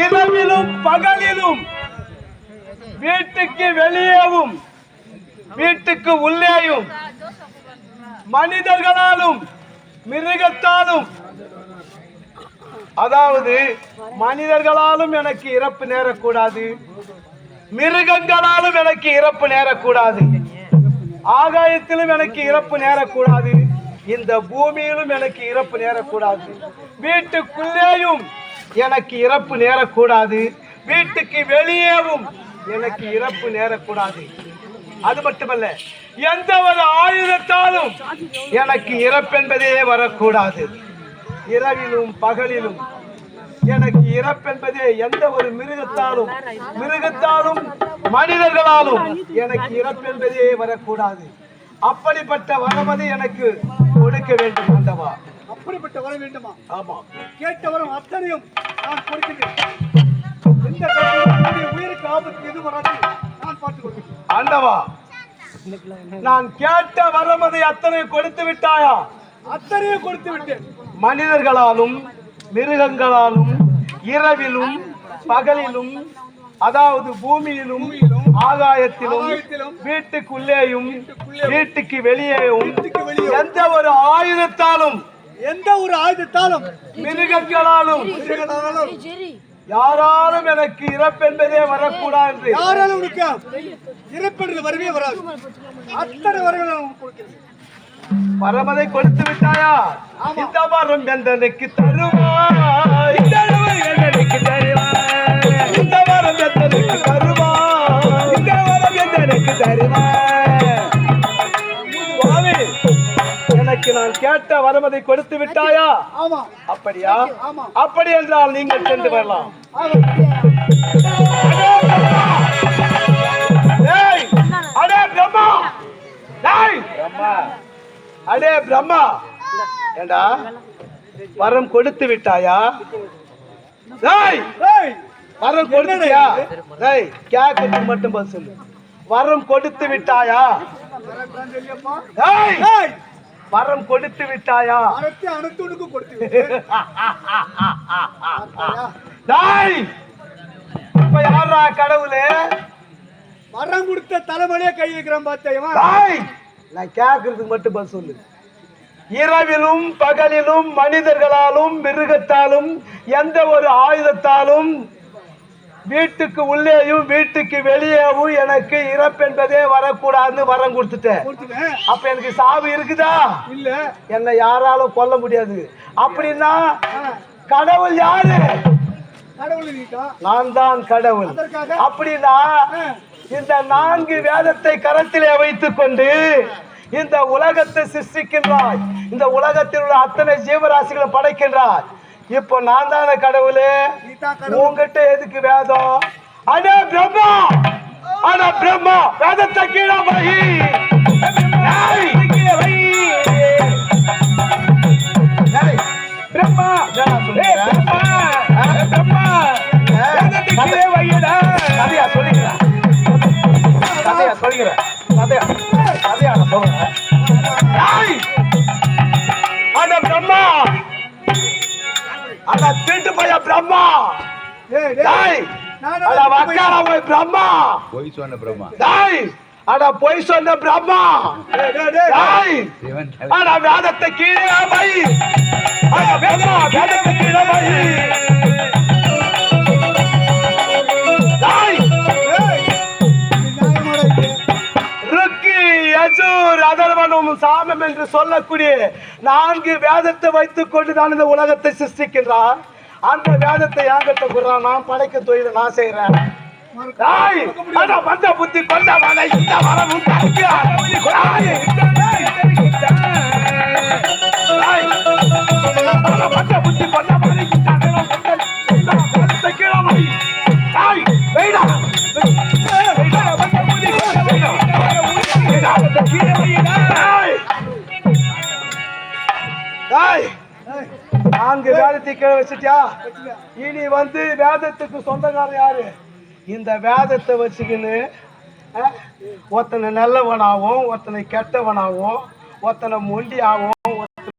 இரவிலும் பகலிலும் வீட்டுக்கு வெளியேவும் வீட்டுக்கு உள்ளேயும் மனிதர்களாலும் மிருகத்தாலும் அதாவது மனிதர்களாலும் எனக்கு இறப்பு நேரக்கூடாது மிருகங்களாலும் எனக்கு இறப்பு நேரக்கூடாது ஆகாயத்திலும் எனக்கு இறப்பு நேரக்கூடாது இந்த பூமியிலும் எனக்கு இறப்பு நேரக்கூடாது வீட்டுக்குள்ளேயும் எனக்கு இறப்பு நேரக்கூடாது. வீட்டுக்கு வெளியேவும் எனக்கு இறப்பு நேரக்கூடாது. அது மட்டுமல்ல எந்த ஒரு ஆயுதத்தாலும் எனக்கு இறப்பென்பதே வரக்கூடாது. இரவிலும் பகலிலும் எனக்கு இறப்பென்பதே எந்த ஒரு மிருகத்தாலும் மிருகத்தாலும் மனிதர்களாலும் எனக்கு இறப்பென்பதே வரக்கூடாது. அப்படிப்பட்ட வரமது எனக்கு கொடுக்க வேண்டும் ஆண்டவா அப்படிப்பட்ட வர வேண்டுமா? ஆமா. கேட்ட வரம் அத்தனையும் நான் கொடுக்கிறேன். எந்த உயிருக்கு ஆபத்து எது வராது. நான் பார்த்துக் கொள்கிறேன் ஆண்டவா நான் கேட்ட வரமதை அத்தனை கொடுத்து விட்டாயா? அத்தனையும் கொடுத்து விட்டேன். மனிதர்களாலும் மிருகங்களாலும் இரவிலும் பகலிலும் அதாவது பூமியிலும் ஆகாயத்திலும் வீட்டுக்குள்ளேயும் வீட்டுக்கு வெளியேயும் எந்த ஒரு ஆயுதத்தாலும் எந்த ஒரு ஆயுதத்தாலும் மிருகங்களாலும் மிருகங்களாலும் யாராலும் எனக்கு இறப்பென்பதே வரக்கூடாது யாராலும் உனக்கு இறப்பென்று வரவே வராது. அத்தனை உனக்கு கொடுக்கிறேன். பரமதை கொடுத்து விட்டாயா? இந்த வரம் எந்தனுக்கு தருவாய்? இந்த வரம் எந்தனுக்கு தருவாய்? இந்த வரம் எந்தனுக்கு தருவாய்? இந்த வரம் எந்தனுக்கு தருவாய்? கேட்ட வரமதை கொடுத்து விட்டாயா? ஆமா. அப்படியா? ஆமா. அப்படி என்றால் நீங்கள் சென்று வரலாம். அடே பிரம்மா. டேய் பிரம்மா. அடே பிரம்மா. ஏண்டா? வரம் கொடுத்து விட்டாயா? வரம் கொடுத்துட்டியா டேய் கேட்கறதுக்கு மட்டும் பதில் சொல்லு. வரம் கொடுத்து விட்டாயா? வரம் கொடுத்து விட்டாயா? வரத்தை அனைத்து உனக்கு கொடுத்து? டேய்! இப்ப யாரா கடவுளே? வரம் கொடுத்த தலைமலையே கை வைக்கிறான் பார்த்தையவா டேய்! நான் கேட்கறதுக்கு மட்டும் பதில் சொல்லு. இரவிலும் பகலிலும் மனிதர்களாலும் மிருகத்தாலும் எந்த ஒரு ஆயுதத்தாலும் வீட்டுக்கு உள்ளேயும் வீட்டுக்கு வெளியேவும் எனக்கு இறப்பென்பதே வரக்கூடாதுன்னு வரம் கொடுத்துட்டேன். அப்ப எனக்கு சாவு இருக்குதா? இல்ல. என்னை யாராலும் கொல்ல முடியாது. அப்படின்னா கடவுள் யாரு? நான் தான் கடவுள். அப்படின்னா இந்த நான்கு வேதத்தை கரத்திலே வைத்துக் கொண்டு இந்த உலகத்தை சிருஷ்டிக்கின்றாய். இந்த உலகத்தில் உள்ள அத்தனை ஜீவராசிகளை படைக்கின்றாய். இப்போ நான் தானே கடவுளே? உங்ககிட்ட எதுக்கு வேதம்? அடே பிரம்மா! அட பிரம்மா! வேதத்தை கீழே வை! அட திருட்டு பைய பிரம்மா. டேய், டேய் நான் அட வக்கால போய் பிரம்மா. பொய் சொன்ன பிரம்மா. டேய் அட பொய் சொன்ன பிரம்மா. டேய், அட வேதத்தை கீழே வை அட வேதா வேதத்தை கீழே வை என்று சொல்லக்கூடிய நான்கு வேதத்தை வைத்துக் கொண்டு நான் இந்த உலகத்தை சிருஷ்டிக்கின்றான் அந்த வேதத்தை யாங்கிட்ட குடுறான் நான் படைக்க தொழில நான் செய்யறேன் வந்த புத்தி கொண்ட வலை இந்த வரமும் நான்கு வேதத்தை கீழே வச்சுட்டியா? இனி வந்து வேதத்துக்கு சொந்தக்காரன் யாரு? இந்த வேதத்தை வச்சுக்கின்னு ஒருத்தனை நல்லவனாகவும் ஒருத்தனை கெட்டவனாகவும் ஒருத்தனை மொண்டியாகவும்